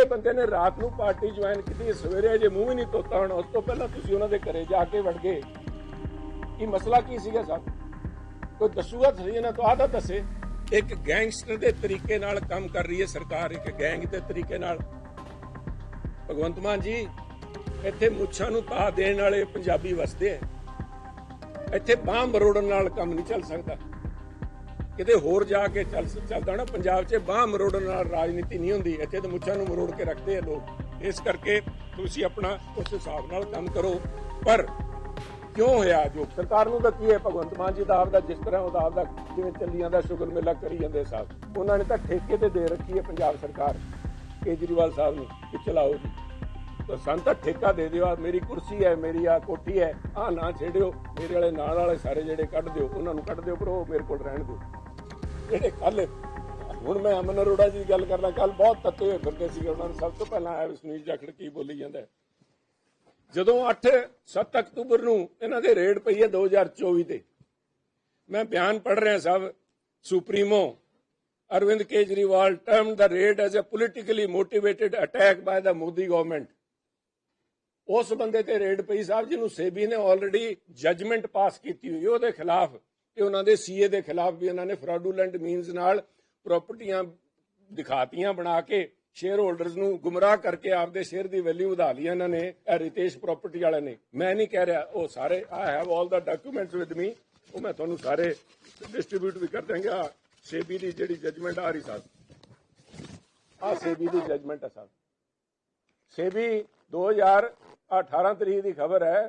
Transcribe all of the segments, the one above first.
ਜਿਹੜੇ ਬੰਦੇ ਨੇ ਰਾਤ ਨੂੰ ਪਾਰਟੀ ਜੁਆਇਨ ਕੀਤੀ, ਸਵੇਰੇ ਜੇ ਮੂੰਹ ਵੀ ਨਹੀਂ ਧੋਤਾ ਹੋਣਾ, ਉਸ ਤੋਂ ਪਹਿਲਾਂ ਤੁਸੀਂ ਉਹਨਾਂ ਦੇ ਘਰੇ ਜਾ ਕੇ ਵੜ ਗਏ। ਕੀ ਮਸਲਾ ਕੀ ਸੀਗਾ ਸਾਹਿਬ ਕੋਈ ਦੱਸੂਗਾ ਤੁਸੀਂ ਇਹਨਾਂ ਤੋਂ ਆਦਾ ਦੱਸੇ। ਇੱਕ ਗੈਂਗਸਟਰ ਦੇ ਤਰੀਕੇ ਨਾਲ ਕੰਮ ਕਰ ਰਹੀ ਹੈ ਸਰਕਾਰ, ਇੱਕ ਗੈਂਗ ਦੇ ਤਰੀਕੇ ਨਾਲ। ਭਗਵੰਤ ਮਾਨ ਜੀ, ਇੱਥੇ ਮੁੱਛਾਂ ਨੂੰ ਪਾ ਦੇਣ ਵਾਲੇ ਪੰਜਾਬੀ ਵਸਦੇ ਆ। ਇੱਥੇ ਬਾਹ ਮਰੋੜਨ ਨਾਲ ਕੰਮ ਨਹੀਂ ਚੱਲ ਸਕਦਾ। ਕਿਤੇ ਹੋਰ ਜਾ ਕੇ ਚੱਲ ਚੱਲਦਾ ਨਾ ਪੰਜਾਬ 'ਚ ਬਾਹ ਮਰੋੜਨ ਨਾਲ ਰਾਜਨੀਤੀ ਨਹੀਂ ਹੁੰਦੀ, ਇੱਥੇ ਤਾਂ ਮੁੱਛਾਂ ਨੂੰ ਮਰੋੜ ਕੇ ਰੱਖਦੇ ਆ ਲੋਕ। ਇਸ ਕਰਕੇ ਤੁਸੀਂ ਆਪਣਾ ਉਸ ਹਿਸਾਬ ਨਾਲ ਕੰਮ ਕਰੋ। ਪਰ ਕਿਉਂ ਹੋਇਆ ਜੋ? ਸਰਕਾਰ ਨੂੰ ਤਾਂ ਕੀ ਹੈ? ਭਗਵੰਤ ਮਾਨ ਜੀ ਦਾ ਆਪਦਾ ਜਿਸ ਤਰ੍ਹਾਂ ਉਹਦਾ ਆਪਦਾ ਜਿਵੇਂ ਚੱਲੀ ਜਾਂਦਾ ਸ਼ੁਗਰ ਮੇਲਾ ਕਰੀ ਜਾਂਦੇ ਸਾਹਿਬ ਉਹਨਾਂ ਨੇ ਤਾਂ ਠੇਕੇ ਤੇ ਦੇ ਰੱਖੀ ਹੈ ਪੰਜਾਬ ਸਰਕਾਰ, ਕੇਜਰੀਵਾਲ ਸਾਹਿਬ ਨੂੰ, ਕਿ ਚਲਾਓ ਜੀ। ਤਾਂ ਸਾਨੂੰ ਤਾਂ ਠੇਕਾ ਦੇ ਦਿਓ, ਆਹ ਮੇਰੀ ਕੁਰਸੀ ਹੈ, ਮੇਰੀ ਆ ਕੋਠੀ ਹੈ ਆ ਨਾ ਛੇੜਿਓ, ਮੇਰੇ ਵਾਲੇ ਨਾਲ ਵਾਲੇ ਸਾਰੇ ਜਿਹੜੇ ਕੱਢ ਦਿਓ, ਉਹਨਾਂ ਨੂੰ ਕੱਢ ਦਿਓ, ਪਰ ਉਹ ਮੇਰੇ ਕੋਲ ਰਹਿਣ ਦਿਓ। ਜਿਹੜੇ ਕੱਲ ਹੁਣ ਮੈਂ ਅਮਨ ਅਰੋੜਾ ਜੀ ਦੀ ਗੱਲ ਕਰਦਾ ਕੱਲ ਬਹੁਤ ਤੱਤੇ ਹੋਏ ਫਿਰਦੇ ਸੀਗੇ ਉਹਨਾਂ ਨੂੰ। ਸਭ ਤੋਂ ਪਹਿਲਾਂ ਆਇਆ ਸੁਨੀਲ ਜਾਖੜ ਕੀ ਬੋਲੀ ਜਾਂਦਾ ਜਦੋਂ 8 7 ਅਕਤੂਬਰ ਨੂੰ ਇਹਨਾਂ ਦੇ ਰੇਡ ਪਈ ਹੈ 2024 ਤੇ। ਮੈਂ ਬਿਆਨ ਪੜ੍ਹ ਰਿਹਾ ਸਾਹਿਬ supremo, Arvind Kejriwal term the raid as a politically motivated attack by the Modi government ਉਸ ਬੰਦੇ ਤੇ ਰੇਡ ਪਈ, ਸਾਹਿਬ ਜਿਹਨੂੰ ਸੇਬੀ ਨੇ ਆਲਰੇਡੀ ਜਜਮੈਂਟ ਪਾਸ ਕੀਤੀ ਹੋਈ ਹੈ, ਉਹਦੇ ਖਿਲਾਫ ਤੇ ਉਹਨਾਂ ਦੇ ਸੀਏ ਦੇ ਖਿਲਾਫ ਵੀ ਉਹਨਾਂ ਨੇ ਫਰਾਡੂਲੈਂਟ ਮੀਨਸ ਨਾਲ ਪ੍ਰਾਪਰਟੀਆਂ ਦਿਖਾਤੀਆਂ ਬਣਾ ਕੇ ਸ਼ੇਅਰ ਹੋਲਡਰਸ ਨੂੰ ਗੁੰਮਰਾਹ ਕਰਕੇ ਆਪਦੇ ਸ਼ੇਅਰ ਦੀ ਵੈਲਿਊ ਵਧਾ ਲਈ ਇਹਨਾਂ ਨੇ ਰਿਤੇਸ਼ ਪ੍ਰਾਪਰਟੀ ਵਾਲਿਆਂ ਨੇ। ਮੈਂ ਨਹੀਂ ਕਹਿ ਰਿਹਾ, ਉਹ ਸਾਰੇ I have all the documents with me ਉਹ ਮੈਂ ਤੁਹਾਨੂੰ ਸਾਰੇ ਡਿਸਟ੍ਰੀਬਿਊਟ ਵੀ ਕਰ ਦਾਂਗਾ ਸੇਬੀ ਦੀ ਜਿਹੜੀ ਜਜਮੈਂਟ ਆ ਰਹੀ ਸਾਹਿਬ ਆ ਸੇਬੀ ਦੀ ਜਜਮੈਂਟ ਹੈ ਸਾਹਿਬ ਸੇਬੀ 2018 ਤਰੀਕ ਦੀ ਖਬਰ ਹੈ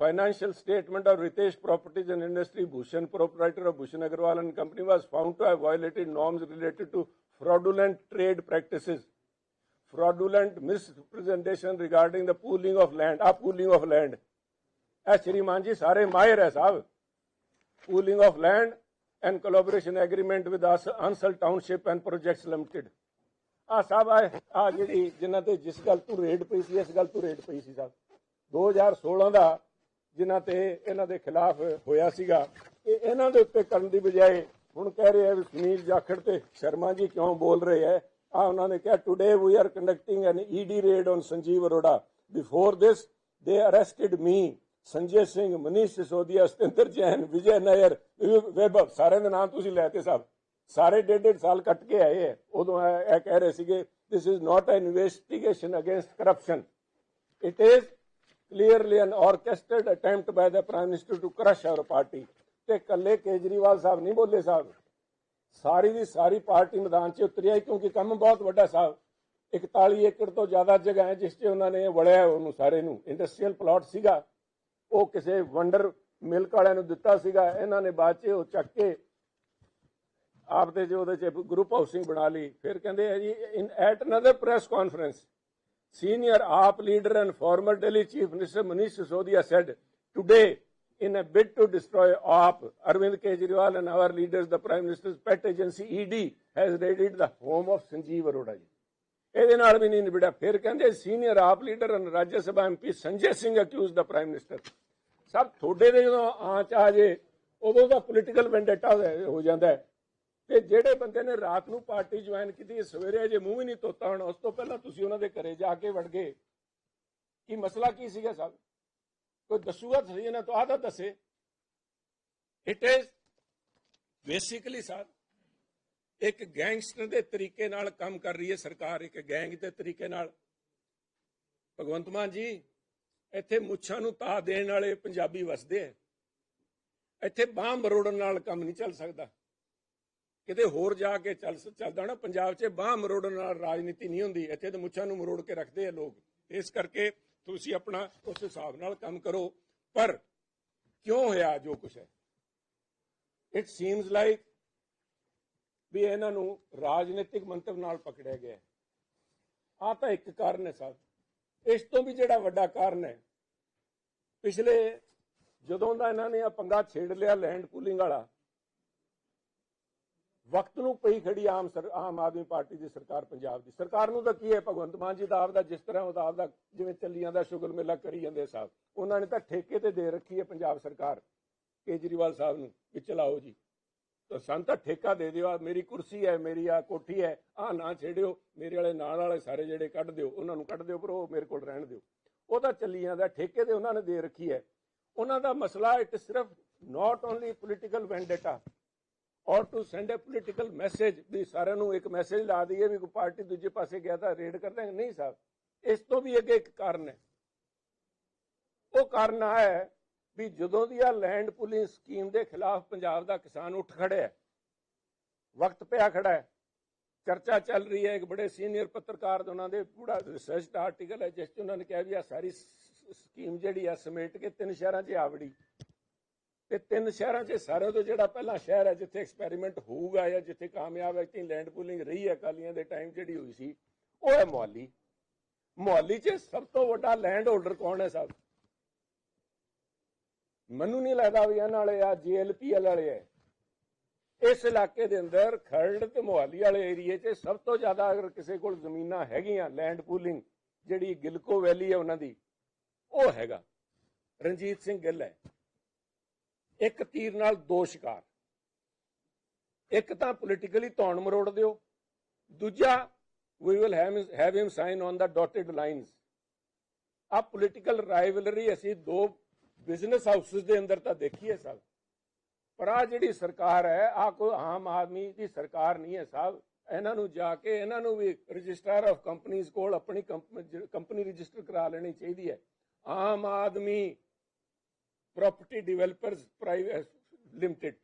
financial statement of Ritesh Properties and Industry Bhushan, proprietor of Bhushan Agarwal and Company, was found to have violated norms related to fraudulent trade practices, fraudulent misrepresentation regarding the pooling of land, ah, pooling of land. ਇਹ ਸ਼੍ਰੀਮਾਨ ਜੀ ਸਾਰੇ ਮਾਹਿਰ ਹੈ ਸਾਹਿਬ pooling of land and collaboration agreement with us Ansal Township and Projects Limited. ਆ ਸਾਹਿਬ ਆ ਜਿਹੜੀ ਜਿਨ੍ਹਾਂ ਤੇ ਜਿਸ ਗੱਲ ਤੋਂ ਰੇਡ ਪਈ ਸੀ ਇਸ ਗੱਲ ਤੋਂ ਰੇਡ ਪਈ ਸੀ ਸਾਹਿਬ 2016 ਦਾ ਜਿਨ੍ਹਾਂ ਤੇ ਇਹਨਾਂ ਦੇ ਖਿਲਾਫ ਹੋਇਆ ਸੀਗਾ। ਇਹ ਇਹਨਾਂ ਦੇ ਉੱਤੇ ਕਰਨ ਦੀ ਬਜਾਏ ਹੁਣ ਕਹਿ ਰਹੇ ਆ ਵੀ ਸੁਨੀਲ ਜਾਖੜ ਤੇ ਸ਼ਰਮਾ ਜੀ ਕਿਉਂ ਬੋਲ ਰਹੇ ਹੈ ਆ ਉਹਨਾਂ ਨੇ ਕਿਹਾ today we are conducting an ED raid on Sanjeev Arora before this, they arrested me Sanjay Singh Manish Sisodia Satyendar Jain Vijay Nair Vaibhav ਸਾਰਿਆਂ ਦੇ ਨਾਮ ਤੁਸੀਂ ਲੈ ਤੇ ਸਾਹਿਬ ਸਾਰੇ ਡੇਢ ਡੇਢ ਸਾਲ ਕੱਟ ਕੇ ਆਏ ਹੈ ਉਦੋਂ ਇਹ ਇਹ ਕਹਿ ਰਹੇ ਸੀਗੇ, this is not an investigation against corruption. It is clearly an orchestrated attempt by the prime minister to crush our party. ਤੇ ਕੱਲੇ ਕੇਜਰੀਵਾਲ ਸਾਹਿਬ ਨਹੀਂ ਬੋਲੇ ਸਾਹਿਬ। ਸਾਰੀ ਦੀ ਸਾਰੀ ਪਾਰਟੀ ਮੈਦਾਨ 'ਚ ਉਤਰੀ ਆਈ ਕਿਉਂਕਿ ਕੰਮ ਬਹੁਤ ਵੱਡਾ ਸਾਹਿਬ। 41 ਏਕੜ ਤੋਂ ਜ਼ਿਆਦਾ ਜਗ੍ਹਾ ਹੈ ਜਿਸ 'ਤੇ ਉਹਨਾਂ ਨੇ ਵੜਿਆ ਉਹਨੂੰ ਸਾਰੇ ਨੂੰ। ਇੰਡਸਟਰੀਅਲ ਪਲਾਟ ਸੀਗਾ। ਉਹ ਕਿਸੇ ਵੰਡਰ ਮਿਲਕ ਵਾਲਿਆਂ ਨੂੰ ਦਿੱਤਾ ਸੀਗਾ। ਇਹਨਾਂ ਨੇ ਬਾਅਦ 'ਚ ਉਹ ਚੱਕ ਕੇ ਆਪਦੇ ਜੋ ਉਹਦੇ 'ਚ ਗਰੁੱਪ ਹਾਊਸਿੰਗ ਬਣਾ ਲਈ। ਫਿਰ ਕਹਿੰਦੇ ਆ ਜੀ in at another press conference senior AAP leader and former Delhi Chief Minister Manish Sisodia said today in a bid to destroy AAP, Arvind Kejriwal and our leaders, the Prime Minister's pet agency ED has raided the home of Sanjeev Arora ji. ਇਹਦੇ ਨਾਲ ਵੀ ਨਹੀਂ ਨਿਬੜਿਆ ਫਿਰ ਕਹਿੰਦੇ senior AAP leader and Raj Sabha MP Sanjay Singh accuse the prime minister ਸਭ ਤੁਹਾਡੇ ਦੇ ਜਦੋਂ ਆਂਚ ਆ ਜੇ ਉਦੋਂ ਦਾ ਪੋਲੀਟੀਕਲ ਵੈਂਡੇਟਾ ਹੋ ਜਾਂਦਾ ਹੈ ਤੇ ਜਿਹੜੇ ਬੰਦੇ ਨੇ ਰਾਤ ਨੂੰ ਪਾਰਟੀ ਜੁਆਇਨ ਕੀਤੀ ਸਵੇਰੇ ਜੇ ਮੂੰਹ ਵੀ ਨਹੀਂ ਧੋਤਾ ਹੋਣਾ, ਉਸ ਤੋਂ ਪਹਿਲਾਂ ਤੁਸੀਂ ਉਹਨਾਂ ਦੇ ਘਰੇ ਜਾ ਕੇ ਵੜ ਗਏ। ਕੀ ਮਸਲਾ ਕੀ ਸੀਗਾ ਸਾਹਿਬ ਕੋਈ ਦੱਸੂਗਾ ਤੁਸੀਂ ਇਹਨਾਂ ਤੋਂ? ਆਦਾ ਦੱਸੇ। ਇਟ ਇਜ਼ ਬੇਸਿਕਲੀ ਸਾਹਿਬ ਇੱਕ ਗੈਂਗਸਟਰ ਦੇ ਤਰੀਕੇ ਨਾਲ ਕੰਮ ਕਰ ਰਹੀ ਹੈ ਸਰਕਾਰ, ਇੱਕ ਗੈਂਗ ਦੇ ਤਰੀਕੇ ਨਾਲ। ਭਗਵੰਤ ਮਾਨ ਜੀ, ਇੱਥੇ ਮੁੱਛਾਂ ਨੂੰ ਤਾ ਦੇਣ ਵਾਲੇ ਪੰਜਾਬੀ ਵਸਦੇ ਆ। ਇੱਥੇ ਬਾਹ ਮਰੋੜਨ ਨਾਲ ਕੰਮ ਨਹੀਂ ਚੱਲ ਸਕਦਾ। ਕਿਤੇ ਹੋਰ ਜਾ ਕੇ ਚੱਲ ਚੱਲਦਾ ਨਾ ਪੰਜਾਬ 'ਚ ਬਾਹ ਮਰੋੜਨ ਨਾਲ ਰਾਜਨੀਤੀ ਨਹੀਂ ਹੁੰਦੀ, ਇੱਥੇ ਤਾਂ ਮੁੱਛਾਂ ਨੂੰ ਮਰੋੜ ਕੇ ਰੱਖਦੇ ਆ ਲੋਕ। ਇਸ ਕਰਕੇ ਤੁਸੀਂ ਆਪਣਾ ਉਸ ਹਿਸਾਬ ਨਾਲ ਕੰਮ ਕਰੋ। ਪਰ ਕਿਉਂ ਹੋਇਆ ਜੋ ਕੁਛ ਹੈ? ਇਟ ਸੀਮਸ ਲਾਈਕ ਵੀ ਇਹਨਾਂ ਨੂੰ ਰਾਜਨੀਤਿਕ ਮੰਤਵ ਨਾਲ ਪਕੜਿਆ ਗਿਆ ਆ ਤਾਂ ਇੱਕ ਕਾਰਨ ਹੈ ਸਾਹਿਬ ਇਸ ਤੋਂ ਵੀ ਜਿਹੜਾ ਵੱਡਾ ਕਾਰਨ ਹੈ, ਪਿਛਲੇ ਜਦੋਂ ਦਾ ਇਹਨਾਂ ਨੇ ਆ ਪੰਗਾ ਛੇੜ ਲਿਆ ਲੈਂਡ ਪੂਲਿੰਗ ਵਾਲਾ ਵਕਤ ਨੂੰ ਪਈ ਖੜੀ ਆਮ ਆਮ ਆਦਮੀ ਪਾਰਟੀ ਦੀ ਸਰਕਾਰ ਪੰਜਾਬ ਦੀ। ਸਰਕਾਰ ਨੂੰ ਤਾਂ ਕੀ ਹੈ? ਭਗਵੰਤ ਮਾਨ ਜੀ ਦਾ ਆਪਦਾ ਜਿਸ ਤਰ੍ਹਾਂ ਉਹਦਾ ਆਪਦਾ ਜਿਵੇਂ ਚੱਲੀ ਜਾਂਦਾ ਸ਼ੁਗਰ ਮੇਲਾ ਕਰੀ ਜਾਂਦੇ ਸਾਹਿਬ ਉਹਨਾਂ ਨੇ ਤਾਂ ਠੇਕੇ ਤੇ ਦੇ ਰੱਖੀ ਹੈ ਪੰਜਾਬ ਸਰਕਾਰ, ਕੇਜਰੀਵਾਲ ਸਾਹਿਬ ਨੂੰ ਕਿ ਚਲਾਓ ਜੀ। ਤਾਂ ਸਾਨੂੰ ਤਾਂ ਠੇਕਾ ਦੇ ਦਿਓ ਆ ਮੇਰੀ ਕੁਰਸੀ ਹੈ, ਮੇਰੀ ਆ ਕੋਠੀ ਹੈ ਆ ਨਾ ਛੇੜਿਓ, ਮੇਰੇ ਵਾਲੇ ਨਾਲ ਵਾਲੇ ਸਾਰੇ ਜਿਹੜੇ ਕੱਢ ਦਿਓ, ਉਹਨਾਂ ਨੂੰ ਕੱਢ ਦਿਓ, ਪਰ ਉਹ ਮੇਰੇ ਕੋਲ ਰਹਿਣ ਦਿਓ। ਉਹ ਤਾਂ ਚੱਲੀ ਜਾਂਦਾ, ਠੇਕੇ ਤੇ ਉਹਨਾਂ ਨੇ ਦੇ ਰੱਖੀ ਹੈ। ਉਹਨਾਂ ਦਾ ਮਸਲਾ ਇਟ ਸਿਰਫ not only political vendetta or to send a political message ਵੀ ਸਾਰਿਆਂ ਨੂੰ ਇੱਕ ਮੈਸੇਜ ਲਾ ਦਈਏ ਵੀ ਕੋਈ ਪਾਰਟੀ ਦੂਜੇ ਪਾਸੇ ਗਿਆ ਤਾਂ ਰੇਡ ਕਰ ਦਾਂਗੇ ਨਹੀਂ ਸਾਹਿਬ ਇਸ ਤੋਂ ਵੀ ਅੱਗੇ ਇੱਕ ਕਾਰਨ ਹੈ। ਉਹ ਕਾਰਨ ਹੈ ਵੀ ਜਦੋਂ ਦੀ ਆ ਲੈਂਡ ਪੁਲਿੰਗ ਸਕੀਮ ਦੇ ਖਿਲਾਫ ਪੰਜਾਬ ਦਾ ਕਿਸਾਨ ਉੱਠ ਖੜਿਆ ਹੈ, ਵਕਤ ਪਿਆ ਖੜਾ ਹੈ ਚਰਚਾ ਚੱਲ ਰਹੀ ਹੈ ਇੱਕ ਬੜੇ ਸੀਨੀਅਰ ਪੱਤਰਕਾਰ ਦੇ ਉਹਨਾਂ ਦੇ ਪੂਰਾ ਰਿਸਰਚ ਆਰਟੀਕਲ ਹੈ ਜਿਸ 'ਚ ਉਹਨਾਂ ਨੇ ਕਿਹਾ ਵੀ ਆ ਸਾਰੀ ਸਕੀਮ ਜਿਹੜੀ ਆ ਸਮੇਟ ਕੇ ਤਿੰਨ ਸ਼ਹਿਰਾਂ 'ਚ ਆਵੜੀ ਤੇ ਤਿੰਨ ਸ਼ਹਿਰਾਂ 'ਚ, ਸਾਰੇ ਤੋਂ ਜਿਹੜਾ ਪਹਿਲਾ ਸ਼ਹਿਰ ਹੈ ਜਿੱਥੇ ਐਕਸਪੈਰੀਮੈਂਟ ਹੋਊਗਾ ਜਾਂ ਜਿੱਥੇ ਕਾਮਯਾਬ ਹੈ ਲੈਂਡ ਪੂਲਿੰਗ ਰਹੀ ਹੈ, ਅਕਾਲੀਆਂ ਦੇ ਟਾਈਮ ਜਿਹੜੀ ਹੋਈ ਸੀ, ਉਹ ਹੈ ਮੁਹਾਲੀ। ਮੁਹਾਲੀ 'ਚ ਸਭ ਤੋਂ ਵੱਡਾ ਲੈਂਡ ਹੋਲਡਰ ਕੌਣ ਹੈ ਸਾਹਿਬ? ਮੈਨੂੰ ਨਹੀਂ ਲੱਗਦਾ ਵੀ ਇਹਨਾਂ ਵਾਲੇ ਆ ਜੀਐਲਪੀਐਲ ਵਾਲੇ ਹੈ ਇਸ ਇਲਾਕੇ ਦੇ ਅੰਦਰ ਖਰੜ ਤੇ ਮੋਹਾਲੀ ਵਾਲੇ ਏਰੀਏ 'ਚ ਸਭ ਤੋਂ ਜ਼ਿਆਦਾ ਅਗਰ ਕਿਸੇ ਕੋਲ ਜ਼ਮੀਨਾਂ ਹੈਗੀਆਂ ਲੈਂਡ ਪੂਲਿੰਗ ਜਿਹੜੀ ਗਿਲਕੋ ਵੈਲੀ ਹੈ ਉਹਨਾਂ ਦੀ, ਉਹ ਹੈਗਾ। ਰਣਜੀਤ ਸਿੰਘ ਗਿੱਲ ਹੈ। ਇੱਕ ਤੀਰ ਨਾਲ ਦੋ ਸ਼ਿਕਾਰ। ਇੱਕ ਤਾਂ ਪੋਲੀਟੀਕਲੀ ਧੌਣ ਮਰੋੜ ਦਿਓ। ਦੂਜਾ we will have him sign on the dotted lines a political rivalry ਅਸੀਂ ਦੋ ਬਿਜ਼ਨਸ ਹਾਊਸਸ ਦੇ ਅੰਦਰ ਤਾਂ ਦੇਖੀਏ ਸਾਹਿਬ ਪਰ ਆ ਜਿਹੜੀ ਸਰਕਾਰ ਹੈ, ਆ ਕੋਈ ਆਮ ਆਦਮੀ ਦੀ ਸਰਕਾਰ ਨਹੀਂ ਹੈ ਸਾਹਿਬ ਇਹਨਾਂ ਨੂੰ ਜਾ ਕੇ ਇਹਨਾਂ ਨੂੰ ਵੀ ਰਜਿਸਟਰ ਆਫ ਕੰਪਨੀਆਂ ਕੋਲ ਆਪਣੀ ਕੰਪਨੀ ਰਜਿਸਟਰ ਕਰਾ ਲੈਣੀ ਚਾਹੀਦੀ ਹੈ। Aam Aadmi property developers private limited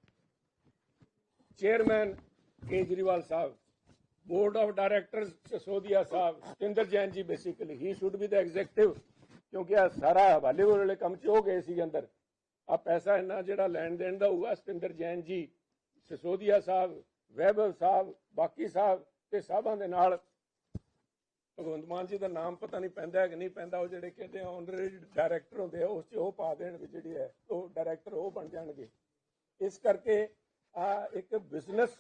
chairman kejriwal sahab board of directors sisodia sahab Satinder Jain ਜੀ basically he should be the executive ਕਿਉਂਕਿ ਆ ਸਾਰਾ ਹਵਾਲੇ ਵਾਲੇ ਕੰਮ ਚ ਹੋ ਗਏ ਸੀ ਅੰਦਰ ਆ ਪੈਸਾ ਇੰਨਾ ਜਿਹੜਾ ਲੈਣ ਦੇਣ ਦਾ ਹੋਊਗਾ ਸਤਿੰਦਰ ਜੈਨ ਜੀ ਸਿਸੋਦੀਆ ਸਾਹਿਬ ਵੈਭਵ ਸਾਹਿਬ ਬਾਕੀ ਸਾਹਿਬ ਤੇ ਸਾਹਿਬਾਂ ਦੇ ਨਾਲ ਭਗਵੰਤ ਮਾਨ ਜੀ ਦਾ ਨਾਮ ਪਤਾ ਨਹੀਂ ਪੈਂਦਾ ਹੈ ਕਿ ਨਹੀਂ ਪੈਂਦਾ, ਉਹ ਜਿਹੜੇ ਕਹਿੰਦੇ ਆ ਆਨਰੇਰੀ ਡਾਇਰੈਕਟਰ ਹੁੰਦੇ ਆ, ਉਸ 'ਚ ਉਹ ਪਾ ਦੇਣ ਵੀ ਜਿਹੜੀ ਹੈ, ਉਹ ਡਾਇਰੈਕਟਰ ਉਹ ਬਣ ਜਾਣਗੇ। ਇਸ ਕਰਕੇ ਆ ਇੱਕ ਬਿਜ਼ਨਸ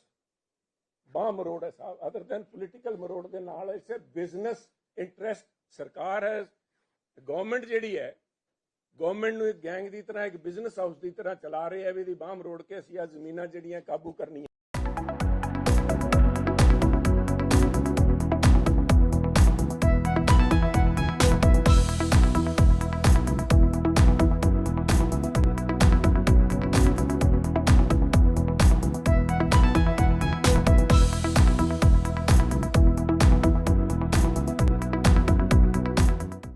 ਬਾਹ ਮਰੋੜ ਹੈ ਸਾਹਿਬ ਅਦਰ ਦੈਨ ਪੋਲੀਟੀਕਲ ਮਰੋੜ ਦੇ ਨਾਲ ਇਟਸ ਬਿਜ਼ਨਸ ਇੰਟਰਸਟ ਸਰਕਾਰ ਹੈ। ਗਵਰਨਮੈਂਟ ਜਿਹੜੀ ਹੈ ਗਵਰਨਮੈਂਟ ਨੂੰ ਇੱਕ ਗੈਂਗ ਦੀ ਤਰ੍ਹਾਂ, ਇੱਕ ਬਿਜ਼ਨਸ ਹਾਊਸ ਦੀ ਤਰ੍ਹਾਂ ਚਲਾ ਰਹੇ ਹੈ ਵੀ ਇਹਦੀ ਬਾਹ ਮਰੋੜ ਕੇ ਅਸੀਂ ਆ ਜ਼ਮੀਨਾਂ ਜਿਹੜੀਆਂ ਕਾਬੂ ਕਰਨੀਆਂ